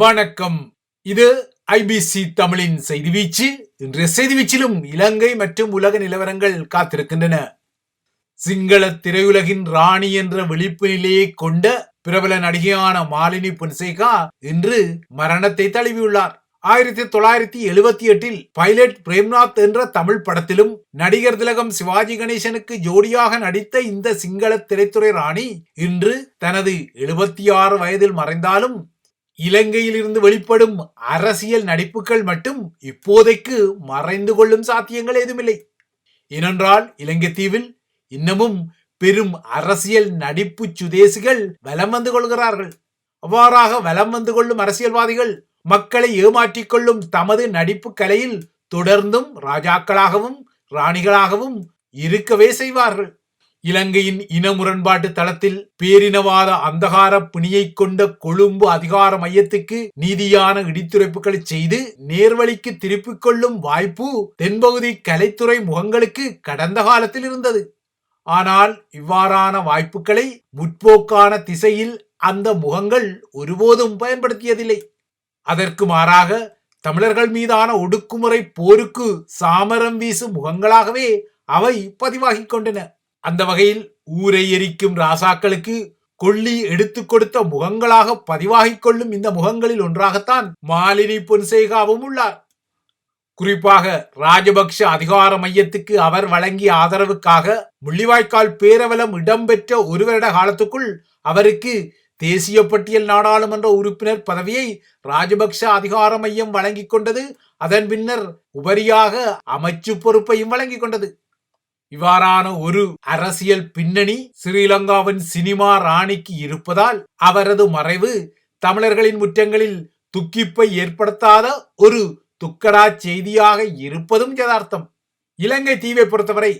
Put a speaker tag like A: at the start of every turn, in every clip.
A: வணக்கம். இது ஐபிசி தமிழின் செய்தி வீச்சு. இன்றைய செய்தி வீச்சிலும் இலங்கை மற்றும் உலக நிலவரங்கள் காத்திருக்கின்றன. சிங்கள திரையுலகின் ராணி என்ற விழிப்பு நிலையை கொண்ட பிரபல நடிகையான மாலினி பொன்சேகா இன்று மரணத்தை தழுவியுள்ளார். ஆயிரத்தி தொள்ளாயிரத்தி எழுபத்தி எட்டில் பைலட் பிரேம்நாத் என்ற தமிழ் படத்திலும் நடிகர் திலகம் சிவாஜி கணேசனுக்கு ஜோடியாக நடித்த இந்த சிங்கள திரைத்துறை ராணி இன்று தனது எழுபத்தி ஆறு வயதில் மறைந்தாலும் இலங்கையில் இருந்து வெளிப்படும் அரசியல் நடிப்புகள் மட்டும் இப்போதைக்கு மறைந்து கொள்ளும் சாத்தியங்கள் ஏதுமில்லை. ஏனென்றால் இலங்கை தீவில் இன்னமும் பெரும் அரசியல் நடிப்பு சுதேசிகள் வலம் வந்து கொள்கிறார்கள். அவ்வாறாக வலம் வந்து கொள்ளும் அரசியல்வாதிகள் மக்களை ஏமாற்றிக் கொள்ளும் தமது நடிப்பு கலையில் தொடர்ந்தும் ராஜாக்களாகவும் ராணிகளாகவும் இருக்கவே செய்வார்கள். இலங்கையின் இன முரண்பாட்டு தளத்தில் பேரினவாத அந்தகார பிணியை கொண்ட கொழும்பு அதிகார மையத்துக்கு நீதியான இடித்துரைப்புகளை செய்து நேர்வழிக்கு திருப்பிக் கொள்ளும் வாய்ப்பு தென்பகுதி கலைத்துறை முகங்களுக்கு கடந்த காலத்தில் இருந்தது. ஆனால் இவ்வாறான வாய்ப்புகளை முற்போக்கான திசையில் அந்த முகங்கள் ஒருபோதும் பயன்படுத்தியதில்லை. அதற்கு மாறாக தமிழர்கள் மீதான ஒடுக்குமுறை போருக்கு சாமரம் வீசும் முகங்களாகவே அவை பதிவாகிக் கொண்டன. அந்த வகையில் ஊரை எரிக்கும் ராசாக்களுக்கு கொள்ளி எடுத்து கொடுத்த முகங்களாக பதிவாகிக் கொள்ளும் இந்த முகங்களில் ஒன்றாகத்தான் மாலினி பொன்சேகாவும் உள்ளார். குறிப்பாக ராஜபக்ஷ அதிகார மையத்துக்கு அவர் வழங்கிய ஆதரவுக்காக முள்ளிவாய்க்கால் பேரவலம் இடம்பெற்ற ஒரு வருட காலத்துக்குள் அவருக்கு தேசிய பட்டியல் நாடாளுமன்ற உறுப்பினர் பதவியை ராஜபக்ஷ அதிகார மையம் வழங்கிக் கொண்டது. அதன் பின்னர் உபரியாக அமைச்சு பொறுப்பையும் வழங்கிக் கொண்டது. இவ்வாறான ஒரு அரசியல் பின்னணி ஸ்ரீலங்காவின் சினிமா ராணிக்கு இருப்பதால் அவரது மறைவு தமிழர்களின் முற்றங்களில் துக்கிப்பை ஏற்படுத்தாத ஒரு துக்கடா செய்தியாக இருப்பதும் யதார்த்தம். இலங்கை தீவை பொறுத்தவரை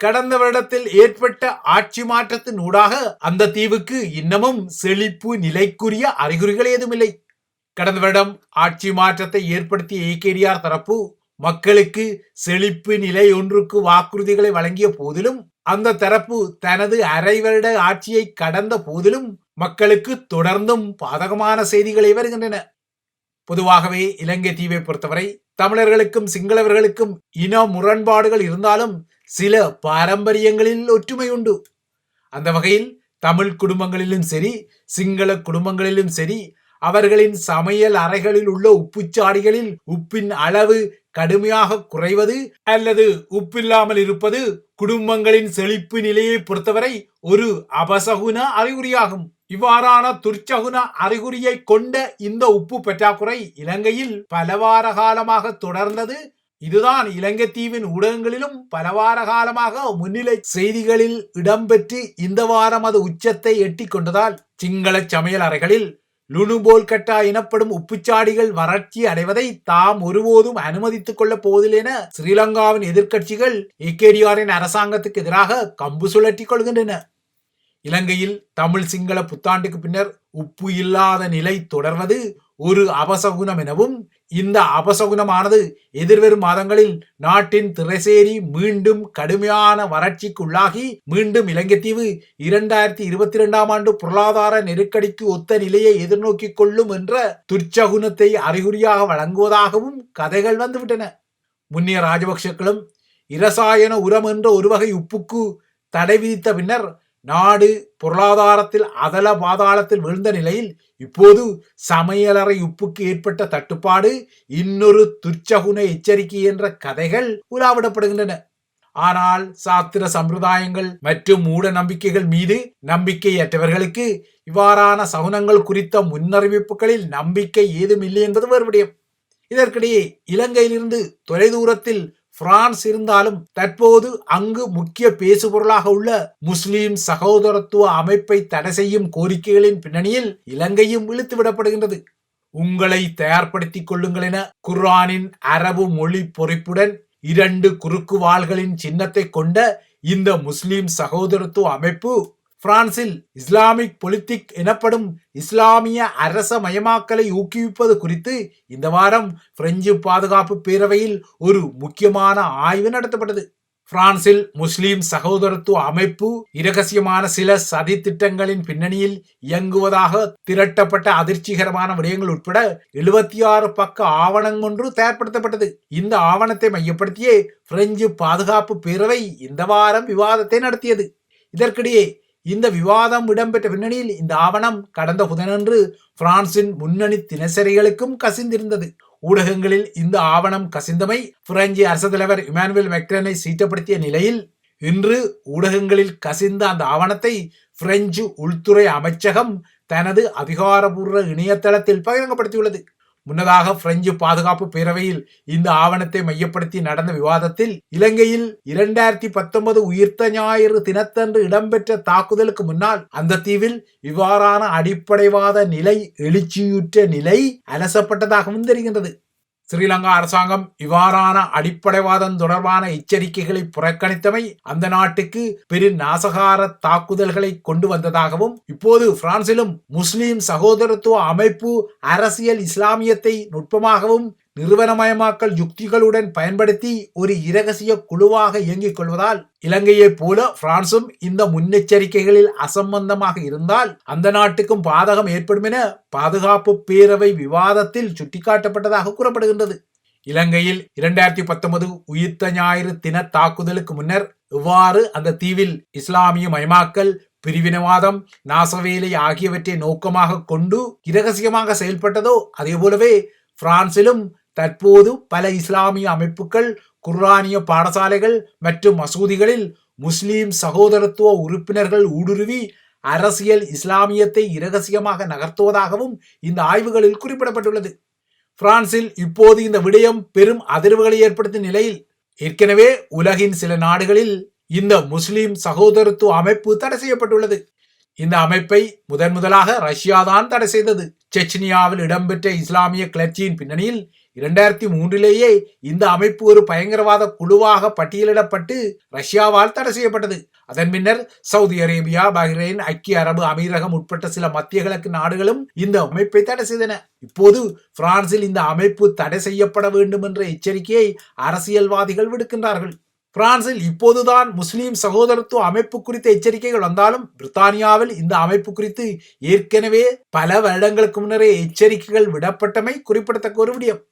A: கடந்த வருடத்தில் ஏற்பட்ட ஆட்சி மாற்றத்தின் ஊடாக அந்த தீவுக்கு இன்னமும் செழிப்பு நிலைக்குரிய அறிகுறிகள் ஏதுமில்லை. கடந்த வருடம் ஆட்சி மாற்றத்தை ஏற்படுத்திய ஏகேடிஆர் தரப்பு மக்களுக்கு செழிப்பு நிலை ஒன்றுக்கு வாக்குறுதிகளை வழங்கிய போதிலும் அந்த தரப்பு தனது அரை வருட ஆட்சியை கடந்த போதிலும் மக்களுக்கு தொடர்ந்தும் பாதகமான செய்திகளை வருகின்றன. பொதுவாகவே இலங்கை தீவை பொறுத்தவரை தமிழர்களுக்கும் சிங்களவர்களுக்கும் இன முரண்பாடுகள் இருந்தாலும் சில பாரம்பரியங்களில் ஒற்றுமை உண்டு. அந்த வகையில் தமிழ் குடும்பங்களிலும் சரி சிங்கள குடும்பங்களிலும் சரி அவர்களின் சமையல் அறைகளில் உள்ள உப்புச்சாடிகளில் உப்பின் அளவு கடுமையாக குறைவது அல்லது உப்பில்லாமல் இருப்பது குடும்பங்களின் செழிப்பு நிலையை பொறுத்தவரை ஒரு அபசகுன அறிகுறியாகும். இவ்வாறான துர்ச்சகுன அறிகுறியை கொண்ட இந்த உப்பு பற்றாக்குறை இலங்கையில் பலவார காலமாக தொடர்ந்தது. இதுதான் இலங்கை தீவின் ஊடகங்களிலும் பலவார காலமாக முன்னிலை செய்திகளில் இடம்பெற்று இந்த வாரம் அது உச்சத்தை எட்டி கொண்டதால் சிங்கள சமையல் அறைகளில் லுணுபோல் கட்டா எனப்படும் உப்புச்சாடிகள் வறட்சி அடைவதை தாம் ஒருபோதும் அனுமதித்துக் கொள்ளப் போவதில்லை என ஸ்ரீலங்காவின் எதிர்க்கட்சிகள் ஏகேடிஆரின் அரசாங்கத்துக்கு எதிராக கம்பு சுழற்றிக் கொள்கின்றன. இலங்கையில் தமிழ் சிங்கள புத்தாண்டுக்கு பின்னர் உப்பு இல்லாத நிலை தொடர்வது ஒரு அபசகுனம் எனவும் இந்த அபசகுனமானது எதிர்வரும் மாதங்களில் நாட்டின் திரைசேரி மீண்டும் கடுமையான வறட்சிக்குள்ளாகி மீண்டும் இலங்கைத்தீவு இரண்டாயிரத்தி இருபத்தி இரண்டாம் ஆண்டு பொருளாதார நெருக்கடிக்கு ஒத்த நிலையை எதிர்நோக்கி கொள்ளும் என்ற துர்ச்சகுனத்தை அறிகுறியாக வழங்குவதாகவும் கதைகள் வந்துவிட்டன. முன்னிய ராஜபக்சக்களும் இரசாயன உரம் என்ற ஒரு வகை உப்புக்கு தடை விதித்த பின்னர் நாடு பொருளாதாரத்தில் அதல பாதாளத்தில் விழுந்த நிலையில் இப்போது சமையலறை உப்புக்கு ஏற்பட்ட தட்டுப்பாடு இன்னொரு துர்ச்சகுன எச்சரிக்கை என்ற கதைகள் உலாவிடப்படுகின்றன. ஆனால் சாத்திர சம்பிரதாயங்கள் மற்றும் மூட நம்பிக்கைகள் மீது நம்பிக்கையற்றவர்களுக்கு இவ்வாறான சகுனங்கள் குறித்த முன்னறிவிப்புகளில் நம்பிக்கை ஏதும் இல்லை என்பது வேறுபடியும். இதற்கிடையே இலங்கையிலிருந்து தொலைதூரத்தில் பிரான்ஸ் இருந்தாலும் தற்போது அங்கு முக்கிய பேசுபொருளாக உள்ள முஸ்லிம் சகோதரத்துவ அமைப்பை தடை செய்யும் கோரிக்கைகளின் பின்னணியில் இலங்கையும் இழுத்து விடப்படுகின்றது உங்களை தயார்படுத்திக் கொள்ளுங்கள் என குர்ஆனின் அரபு மொழி பொறிப்புடன் இரண்டு குறுக்கு வாள்களின் சின்னத்தை கொண்ட இந்த முஸ்லிம் சகோதரத்துவ அமைப்பு பிரான்சில் இஸ்லாமிக் பொலித்திக் எனப்படும் இஸ்லாமிய அரச மயமாக்கலை ஊக்குவிப்பது குறித்து இந்த வாரம் பிரெஞ்சு பாதுகாப்பு பேரவையில் ஒரு முக்கியமான ஆய்வு நடத்தப்பட்டது. பிரான்சில் முஸ்லிம் சகோதரத்துவ அமைப்பு இரகசியமான சில சதி திட்டங்களின் பின்னணியில் இயங்குவதாக திரட்டப்பட்ட அதிர்ச்சிகரமான விடயங்கள் உட்பட எழுபத்தி ஆறு பக்க ஆவணம் ஒன்று தயார்படுத்தப்பட்டது. இந்த ஆவணத்தை மையப்படுத்தியே பிரெஞ்சு பாதுகாப்பு பேரவை இந்த வாரம் விவாதத்தை நடத்தியது. இதற்கிடையே இந்த விவாதம் இடம்பெற்ற பின்னணியில் இந்த ஆவணம் கடந்த புதனன்று பிரான்சின் முன்னணி தினசரிகளுக்கும் கசிந்திருந்தது. ஊடகங்களில் இந்த ஆவணம் கசிந்தமை பிரெஞ்சு அரசு தலைவர் இமானுவேல் மெக்ரனை சீட்டப்படுத்திய நிலையில் இன்று ஊடகங்களில் கசிந்த அந்த ஆவணத்தை பிரெஞ்சு உள்துறை அமைச்சகம் தனது அதிகாரபூர்வ இணையதளத்தில் பகிரங்கப்படுத்தியுள்ளது. முன்னதாக பிரெஞ்சு பாதுகாப்பு பேரவையில் இந்த ஆவணத்தை மையப்படுத்தி நடந்த விவாதத்தில் இலங்கையில் இரண்டாயிரத்தி பத்தொன்பது உயிர்த்த ஞாயிறு தினத்தன்று இடம்பெற்ற தாக்குதலுக்கு முன்னால் அந்த தீவில் இவ்வாறான அடிப்படைவாத நிலை எழுச்சியுற்ற நிலை அலசப்பட்டதாகவும் தெரிகின்றது. ஸ்ரீலங்கா அரசாங்கம் இவ்வாறான அடிப்படைவாதம் தொடர்பான எச்சரிக்கைகளை புறக்கணித்தமை அந்த நாட்டுக்கு பெரு நாசகார தாக்குதல்களை கொண்டு வந்ததாகவும் இப்போது பிரான்சிலும் முஸ்லிம் சகோதரத்துவ அமைப்பு அரசியல் இஸ்லாமியத்தை நுட்பமாகவும் நிறுவனமயமாக்கல் யுக்திகளுடன் பயன்படுத்தி ஒரு இரகசிய குழுவாக இயங்கிக் கொள்வதால் இலங்கையைப் போல பிரான்சும் இந்த முன்னெச்சரிக்கைகளில் அசம்பந்தமாக இருந்தால் அந்த நாட்டுக்கும் பாதகம் ஏற்படும் என பாதுகாப்பு பேரவை விவாதத்தில் சுட்டிக்காட்டப்பட்டதாக கூறப்படுகின்றது. இலங்கையில் இரண்டாயிரத்தி பத்தொன்பது உயிர்த்த ஞாயிறு தின தாக்குதலுக்கு முன்னர் இவ்வாறு அந்த தீவில் இஸ்லாமிய மயமாக்கல் பிரிவினவாதம் நாசவேலை ஆகியவற்றை நோக்கமாக கொண்டு இரகசியமாக செயல்பட்டதோ அதே போலவே பிரான்சிலும் தற்போது பல இஸ்லாமிய அமைப்புகள் குர்ஆனிய பாடசாலைகள் மற்றும் மசூதிகளில் முஸ்லீம் சகோதரத்துவ உறுப்பினர்கள் ஊடுருவி அரசியல் இஸ்லாமியத்தை இரகசியமாக நகர்த்துவதாகவும் இந்த ஆய்வுகளில் குறிப்பிடப்பட்டுள்ளது. பிரான்சில் இப்போது இந்த விடயம் பெரும் அதிர்வுகளை ஏற்படுத்தும் நிலையில் ஏற்கனவே உலகின் சில நாடுகளில் இந்த முஸ்லிம் சகோதரத்துவ அமைப்பு தடை செய்யப்பட்டுள்ளது. இந்த அமைப்பை முதன் முதலாக ரஷ்யா தான் தடை செய்தது. செச்னியாவில் இடம்பெற்ற இஸ்லாமிய கிளர்ச்சியின் பின்னணியில் இரண்டாயிரத்தி மூன்றிலேயே இந்த அமைப்பு ஒரு பயங்கரவாத குழுவாக பட்டியலிடப்பட்டு ரஷ்யாவால் தடை செய்யப்பட்டது. அதன் பின்னர் சவுதி அரேபியா பஹ்ரைன் ஐக்கிய அரபு அமீரகம் உட்பட்ட சில மத்திய கிழக்கு நாடுகளும் இந்த அமைப்பை தடை செய்தன. இப்போது பிரான்சில் இந்த அமைப்பு தடை செய்யப்பட வேண்டும் என்ற எச்சரிக்கையை அரசியல்வாதிகள் விடுக்கின்றார்கள். பிரான்சில் இப்போதுதான் முஸ்லீம் சகோதரத்துவ அமைப்பு குறித்த எச்சரிக்கைகள் வந்தாலும் பிரித்தானியாவில் இந்த அமைப்பு குறித்து ஏற்கனவே பல வருடங்களுக்கு முன்னரே எச்சரிக்கைகள் விடப்பட்டமை குறிப்பிடத்தக்க ஒரு விடயம்.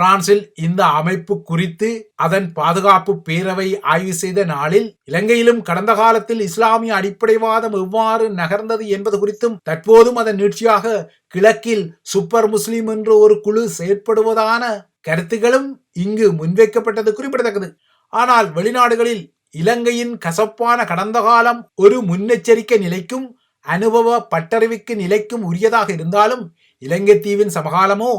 A: பிரான்சில் இந்த அமைப்பு குறித்து அதன் பாதுகாப்பு பேரவை ஆய்வு செய்த நாளில் இலங்கையிலும் கடந்த காலத்தில் இஸ்லாமிய அடிப்படைவாதம் எவ்வாறு நகர்ந்தது என்பது குறித்தும் தற்போதும் அதன் நீட்சியாக கிழக்கில் சூப்பர் முஸ்லிம் என்ற ஒரு குழு செயற்படுவதான கருத்துகளும் இங்கு முன்வைக்கப்பட்டது குறிப்பிடத்தக்கது. ஆனால் வெளிநாடுகளில் இலங்கையின் கசப்பான கடந்த காலம் ஒரு முன்னெச்சரிக்கை நிலைக்கும் அனுபவ பட்டறிவுக்கு நிலைக்கும் உரியதாக இருந்தாலும் இலங்கை தீவின் சமகாலமோ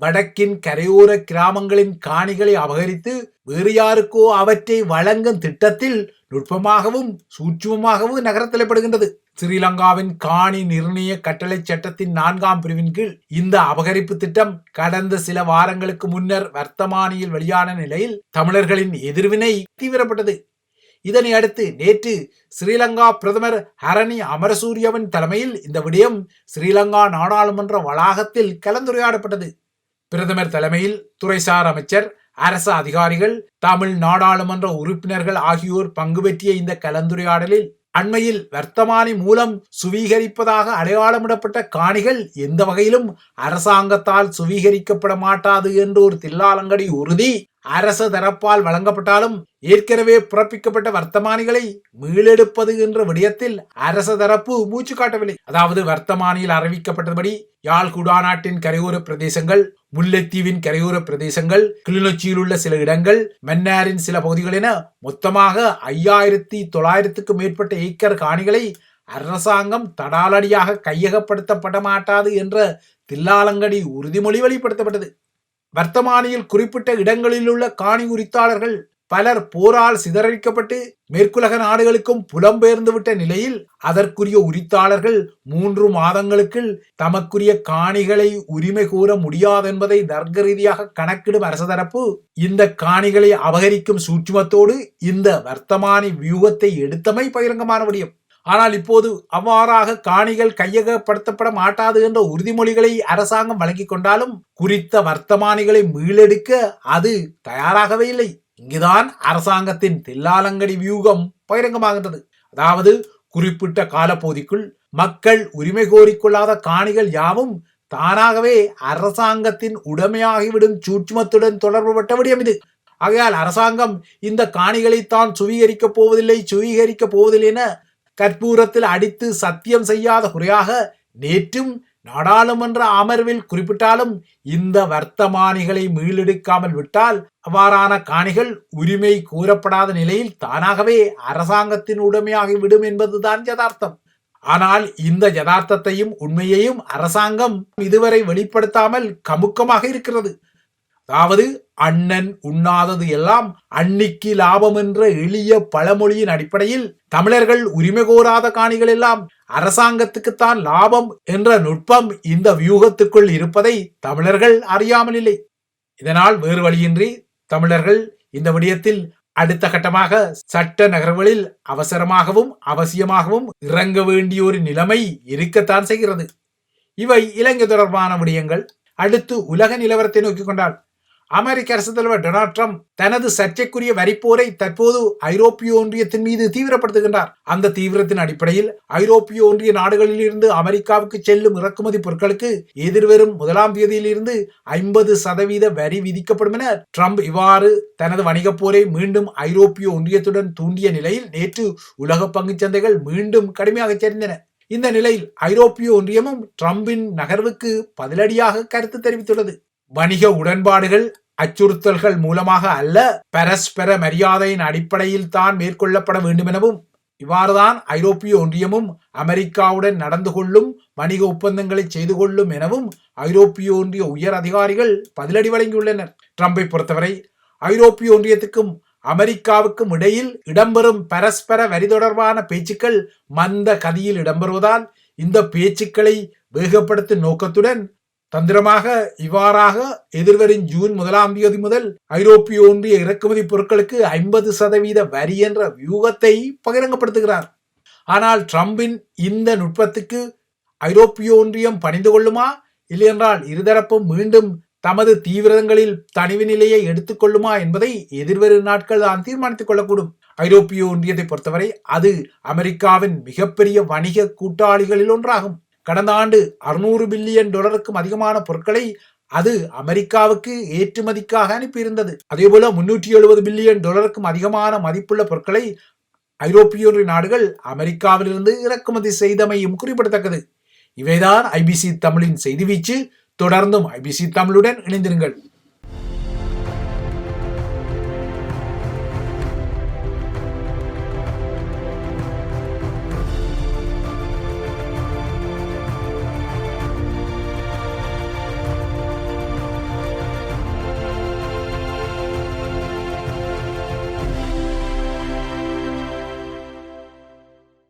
A: வடக்கின் கரையோர கிராமங்களின் காணிகளை அபகரித்து வேறு யாருக்கோ அவற்றை வழங்கும் திட்டத்தில் நுட்பமாகவும் சூட்சமாகவும் நகரத்தலைப்படுகின்றது. ஸ்ரீலங்காவின் காணி நிர்ணய கட்டளை சட்டத்தின் நான்காம் பிரிவின் கீழ் இந்த அபகரிப்பு திட்டம் கடந்த சில வாரங்களுக்கு முன்னர் வர்த்தமானியில் வெளியான நிலையில் தமிழர்களின் எதிர்வினை தீவிரப்பட்டது. இதனை அடுத்து நேற்று ஸ்ரீலங்கா பிரதமர் ஹரணி அமரசூரியவின் தலைமையில் இந்த விடயம் ஸ்ரீலங்கா நாடாளுமன்ற வளாகத்தில் கலந்துரையாடப்பட்டது. பிரதமர் தலைமையில் துறைசார் அமைச்சர் அரசு அதிகாரிகள் தமிழ் நாடாளுமன்ற உறுப்பினர்கள் ஆகியோர் பங்கு பெற்றிய இந்த கலந்துரையாடலில் அண்மையில் வர்த்தமானி மூலம் சுவீகரிப்பதாக அடையாளமிடப்பட்ட காணிகள் எந்த வகையிலும் அரசாங்கத்தால் சுவீகரிக்கப்பட மாட்டாது என்று ஒரு தில்லாலங்கடி உறுதி அரசு தரப்பால் வழங்கப்பட்டாலும் ஏற்கனவே பிறப்பிக்கப்பட்ட வர்த்தமானிகளை மீளெடுப்பது என்ற விடயத்தில் அரச தரப்பு மூச்சு காட்டவில்லை. அதாவது வர்த்தமானியில் அறிவிக்கப்பட்டபடி யாழ் குடாநாட்டின் கரையோர பிரதேசங்கள் முல்லைத்தீவின் கரையோர பிரதேசங்கள் கிளிநொச்சியில் உள்ள சில இடங்கள் மன்னாரின் சில பகுதிகள் என மொத்தமாக ஐயாயிரத்தி தொள்ளாயிரத்துக்கு மேற்பட்ட ஏக்கர் காணிகளை அரசாங்கம் தடாலடியாக கையகப்படுத்தப்பட மாட்டாது என்ற தில்லாலங்கடி உறுதிமொழி வெளிப்படுத்தப்பட்டது. வர்த்தமானியில் குறிப்பிட்ட இடங்களிலுள்ள காணி உரித்தாளர்கள் பலர் போரால் சிதறடிக்கப்பட்டு மேற்குலக நாடுகளுக்கும் புலம்பெயர்ந்துவிட்ட நிலையில் அதற்குரிய உரித்தாளர்கள் மூன்று மாதங்களுக்குள் தமக்குரிய காணிகளை உரிமை கூற முடியாது என்பதை தர்க்க ரீதியாக கணக்கிடும் அரசு தரப்பு இந்த காணிகளை அபகரிக்கும் சூட்சுமத்தோடு இந்த வர்த்தமானி வியூகத்தை எடுத்தமை பகிரங்கமான முடியும் ஆனால் இப்போது அவ்வாறாக காணிகள் கையகப்படுத்தப்பட மாட்டாது என்ற உறுதிமொழிகளை அரசாங்கம் வழங்கிக் கொண்டாலும் குறித்த வர்த்தமானிகளை மீளெடுக்க அது தயாராகவே இல்லை. இங்குதான் அரசாங்கத்தின் தில்லாலங்கடி வியூகம் பகிரங்கமாகின்றது. அதாவது குறிப்பிட்ட காலப்பகுதிக்குள் மக்கள் உரிமை கோரிக்கொள்ளாத காணிகள் யாவும் தானாகவே அரசாங்கத்தின் உடைமையாகிவிடும் சூட்சுமத்துடன் தொடர்புபட்ட விடயம் இது. ஆகையால் அரசாங்கம் இந்த காணிகளை தான் சுவீகரிக்கப் போவதில்லை சுவீகரிக்கப் போவதில்லை என கற்பூரத்தில் அடித்து சத்தியம் செய்யாத குறையாக நேற்றும் நாடாளுமன்ற அமர்வில் குறிப்பிட்டாலும் இந்த வர்த்தமானிகளை மீளெடுக்காமல் விட்டால் அவ்வாறான காணிகள் உரிமை கூறப்படாத நிலையில் தானாகவே அரசாங்கத்தின் உடைமையாகிவிடும் என்பதுதான் யதார்த்தம். ஆனால் இந்த யதார்த்தத்தையும் உண்மையையும் அரசாங்கம் இதுவரை வெளிப்படுத்தாமல் கமுக்கமாக இருக்கிறது. அதாவது அண்ணன் உண்ணாதது எல்லாம் அன்னிக்கு லாபம் என்ற எளிய பழமொழியின் அடிப்படையில் தமிழர்கள் உரிமை கோராத காணிகள் எல்லாம் அரசாங்கத்துக்குத்தான் லாபம் என்ற நுட்பம் இந்த வியூகத்துக்குள் இருப்பதை தமிழர்கள் அறியாமல் இல்லை. இதனால் வேறு வழியின்றி தமிழர்கள் இந்த விடயத்தில் அடுத்த கட்டமாக சட்ட நகர்வுகளில் அவசரமாகவும் அவசியமாகவும் இறங்க வேண்டிய ஒரு நிலைமை இருக்கத்தான் செய்கிறது. இவை இலங்கை தொடர்பான விடயங்கள். அடுத்து உலக நிலவரத்தை நோக்கி கொண்டால் அமெரிக்க அரசு தலைவர் டொனால்ட் ட்ரம்ப் தனது சர்ச்சைக்குரிய வரிப்போரை தற்போது ஐரோப்பிய ஒன்றியத்தின் மீது தீவிரப்படுத்துகின்றார். அந்த தீவிரத்தின் அடிப்படையில் ஐரோப்பிய ஒன்றிய நாடுகளில் இருந்து அமெரிக்காவுக்கு செல்லும் இறக்குமதி பொருட்களுக்கு எதிர்வரும் முதலாம் தேதியிலிருந்து ஐம்பது சதவீத வரி விதிக்கப்படும் என ட்ரம்ப் இவ்வாறு தனது வணிகப் போரை மீண்டும் ஐரோப்பிய ஒன்றியத்துடன் தூண்டிய நிலையில் நேற்று உலக பங்குச் சந்தைகள் மீண்டும் கடுமையாக சேர்ந்தன இந்த நிலையில் ஐரோப்பிய ஒன்றியமும் ட்ரம்பின் நகர்வுக்கு பதிலடியாக கருத்து தெரிவித்துள்ளது. வணிக உடன்பாடுகள் அச்சுறுத்தல்கள் மூலமாக அல்ல பரஸ்பர மரியாதையின் அடிப்படையில் தான் மேற்கொள்ளப்பட வேண்டும் எனவும் இவ்வாறுதான் ஐரோப்பிய ஒன்றியமும் அமெரிக்காவுடன் நடந்து கொள்ளும் வணிக ஒப்பந்தங்களை செய்து கொள்ளும் எனவும் ஐரோப்பிய ஒன்றிய உயர் அதிகாரிகள் பதிலடி வழங்கியுள்ளனர். ட்ரம்பை பொறுத்தவரை ஐரோப்பிய ஒன்றியத்துக்கும் அமெரிக்காவுக்கும் இடையில் இடம்பெறும் பரஸ்பர வரி தொடர்பான பேச்சுக்கள் மந்த கதியில் இடம்பெறுவதால் இந்த பேச்சுக்களை வேகப்படுத்தும் நோக்கத்துடன் தந்திரமாக இவ்வாறாக எதிர்வரும் ஜூன் முதலாம் தேதி முதல் ஐரோப்பிய ஒன்றிய இறக்குமதி பொருட்களுக்கு ஐம்பது சதவீத வரி என்ற வியூகத்தை பகிரங்கப்படுத்துகிறார். ஆனால் ட்ரம்பின் இந்த நுட்பத்துக்கு ஐரோப்பிய ஒன்றியம் பணிந்து கொள்ளுமா? இல்லையென்றால் இருதரப்பும் மீண்டும் தமது தீவிரங்களில் தனிவு நிலையை எடுத்துக்கொள்ளுமா என்பதை எதிர்வரும் நாட்கள் தான் தீர்மானித்துக் கொள்ளக்கூடும். ஐரோப்பிய ஒன்றியத்தை பொறுத்தவரை அது அமெரிக்காவின் மிகப்பெரிய வணிக கூட்டாளிகளில் ஒன்றாகும். கடந்த ஆண்டு அறுநூறு பில்லியன் டாலருக்கும் அதிகமான பொருட்களை அது அமெரிக்காவுக்கு ஏற்றுமதிக்காக அனுப்பியிருந்தது. அதே போல முன்னூற்றி எழுபது பில்லியன் டாலருக்கும் அதிகமான மதிப்புள்ள பொருட்களை ஐரோப்பிய ஒன்றிய நாடுகள் அமெரிக்காவிலிருந்து இறக்குமதி செய்தமையும் குறிப்பிடத்தக்கது. இவைதான் ஐபிசி தமிழின் செய்தி வீச்சு. தொடர்ந்தும் ஐபிசி தமிழுடன் இணைந்திருங்கள்.